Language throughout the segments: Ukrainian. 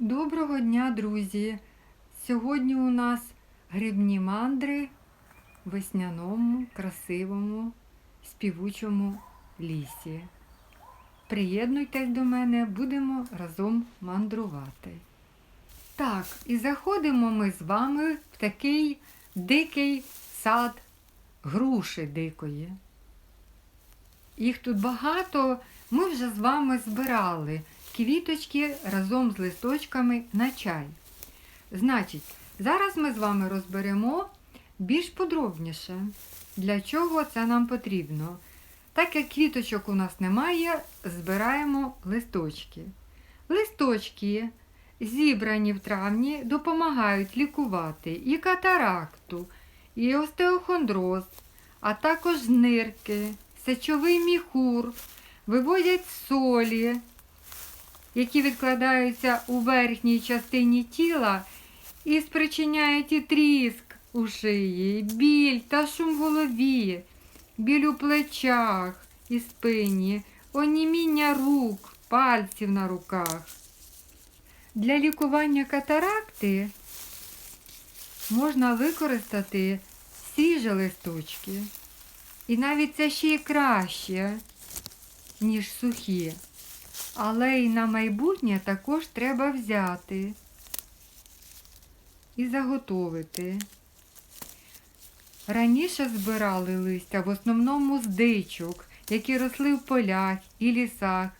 Доброго дня, друзі! Сьогодні у нас грибні мандри в весняному, красивому, співучому лісі. Приєднуйтесь до мене, будемо разом мандрувати. Так, і заходимо ми з вами в такий дикий сад груші дикої. Їх тут багато, ми вже з вами збирали квіточки разом з листочками на чай. Значить, зараз ми з вами розберемо більш подробніше, для чого це нам потрібно. Так як квіточок у нас немає, збираємо листочки. Листочки, зібрані в травні, допомагають лікувати і катаракту, і остеохондроз, а також нирки, сечовий міхур, виводять солі, які відкладаються у верхній частині тіла і спричиняють і тріск у шиї, біль та шум в голові, біль у плечах і спині, оніміння рук, пальців на руках. Для лікування катаракти можна використати свіжі листочки. І навіть це ще й краще, ніж сухі. Але й на майбутнє також треба взяти і заготовити. Раніше збирали листя в основному з дичок, які росли в полях і лісах,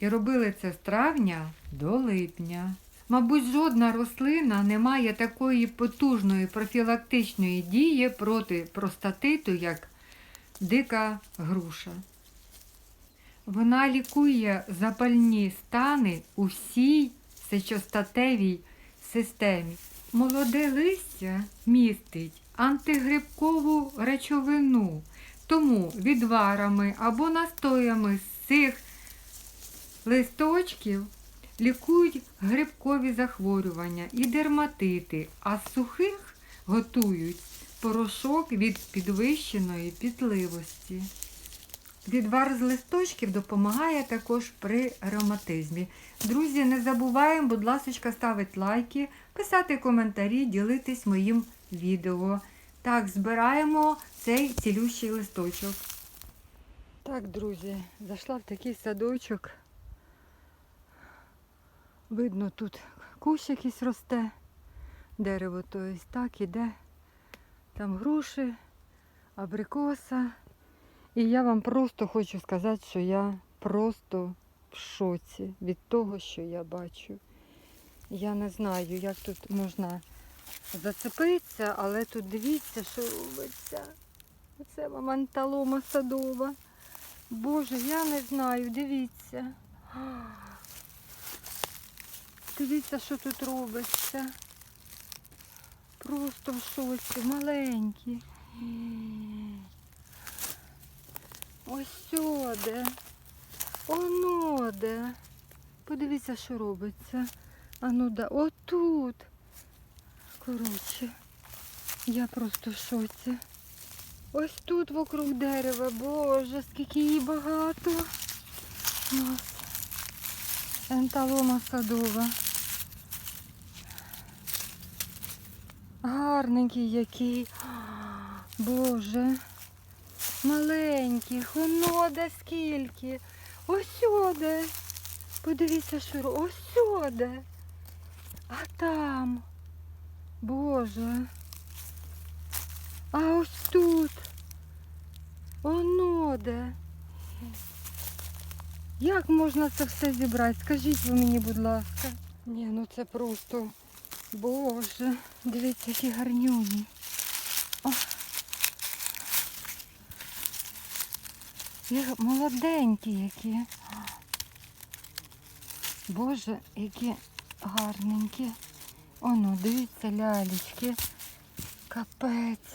і робили це з травня до липня. Мабуть, жодна рослина не має такої потужної профілактичної дії проти простатиту, як дика груша. Вона лікує запальні стани у всій сечостатевій системі. Молоде листя містить антигрибкову речовину, тому відварами або настоями з цих листочків лікують грибкові захворювання і дерматити, а з сухих готують порошок від підвищеної пітливості. Відвар з листочків допомагає також при ревматизмі. Друзі, не забуваємо, будь ласка, ставити лайки, писати коментарі, ділитись моїм відео. Так, збираємо цей цілющий листочок. Так, друзі, зайшла в такий садочок. Видно, тут кущ якийсь росте, дерево то ось так іде. Там груші, абрикоса. І я вам просто хочу сказати, що я просто в шоці від того, що я бачу. Я не знаю, як тут можна зацепитися, але тут дивіться, що робиться. Оце вам анталома садова. Боже, я не знаю, дивіться. Дивіться, що тут робиться. Просто в шоці, маленькі. Ось сюди. Оно де. Подивіться, що робиться. А ну да, отут. Коротше, я просто в шоці. Ось тут вокруг дерева, боже, скільки її багато. Ось. Енталома садова. Гарненький який. Боже. Маленьких, оно де скільки. Ось сюди. Подивіться, що сюди. А там. Боже. А ось тут. Оно де. Як можна це все зібрати? Скажіть ви мені, будь ласка. Ні, ну це просто. Боже. Дивіться, які гарнюні. О. молоденькі які. Боже, які гарненькі. Оно, дивіться, лялечки. Капець.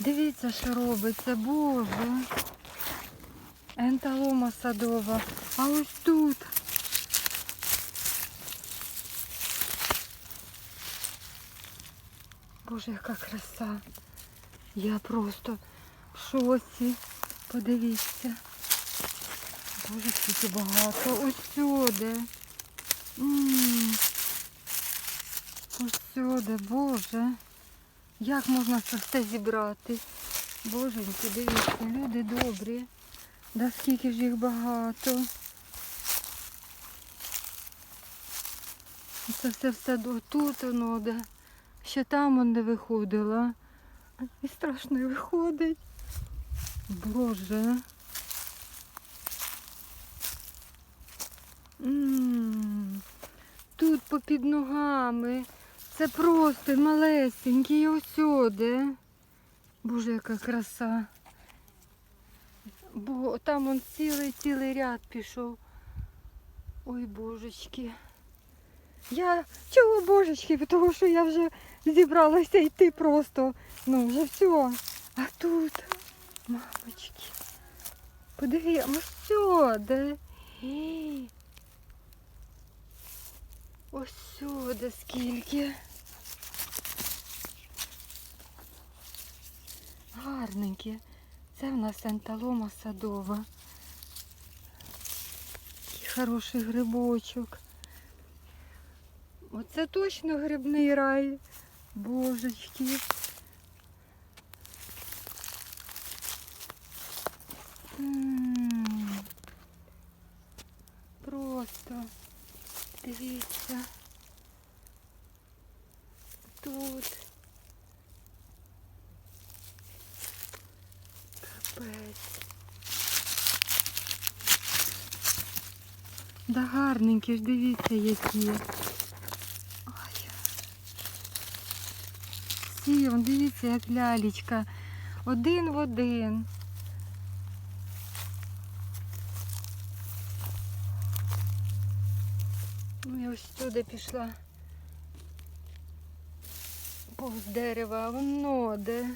Дивіться, що робиться, Боже. Енталома садова. А ось тут. Боже, яка краса. Я просто в шоці. Подивіться. Боже, скільки багато. Ось сюди. М. всюди, Боже. Як можна це все зібрати? Боженьки, дивіться, люди добрі. Да скільки ж їх багато. Це все все тут воно, де. Ще там он не виходила. І страшно виходить. Боже. М, Тут попід ногами. Це просто малесенький осюди. Боже, яка краса. Бо там он цілий цілий ряд пішов. Ой, божечки. Я чого божечки, тому що я вже зібралася йти просто. Ну, вже все. А тут, мамочки. Подиви, сюди. Ей. Ось сюди скільки. Гарненькі. Це в нас анталома садова. Який хороший грибочок. Оце точно грибний рай. Божечки. Просто дивіться. Тут. Капець. Да гарненькі ж, дивіться які. Ой. Всі, дивіться, як лялечка. Один в один. Ну, я пішла. Повз дерева, а воно де.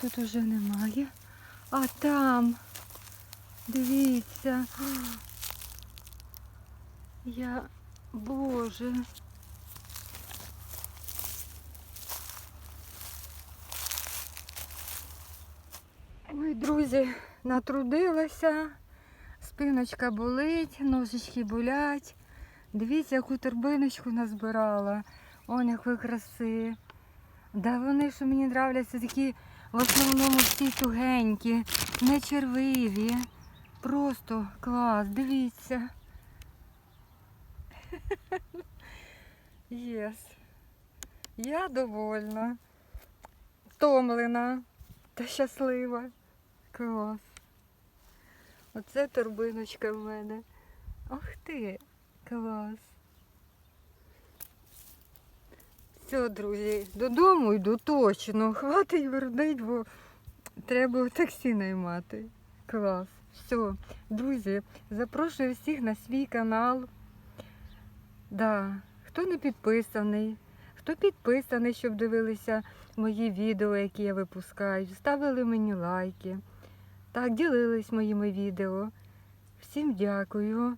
Тут уже немає. А там, дивіться. Я, Боже. Ой, друзі, натрудилася. Спиночка болить, ножички болять. Дивіться, яку торбиночку назбирала. О, якої краси. Да вони, що мені нравляться, такі в основному всі тугенькі, не червиві. Просто клас, дивіться. Єс. Я довольна, втомлена та щаслива. Клас. Оце торбиночка в мене. Ах ти, клас. Все, друзі, додому йду точно. Хватить вернуть, бо треба таксі наймати. Клас. Все, друзі, запрошую всіх на свій канал. Да. Хто не підписаний, хто підписаний, щоб дивилися мої відео, які я випускаю, ставили мені лайки. Так, ділились моїми відео. Всім дякую.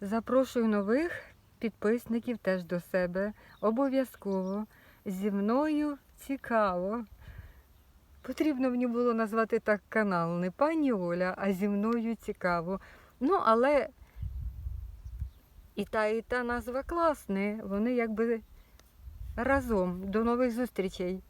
Запрошую нових підписників теж до себе. Обов'язково. Зі мною цікаво. Потрібно мені було назвати так канал. Не пані Оля, а зі мною цікаво. Ну, але і та, і та назва класна. Вони якби разом. До нових зустрічей.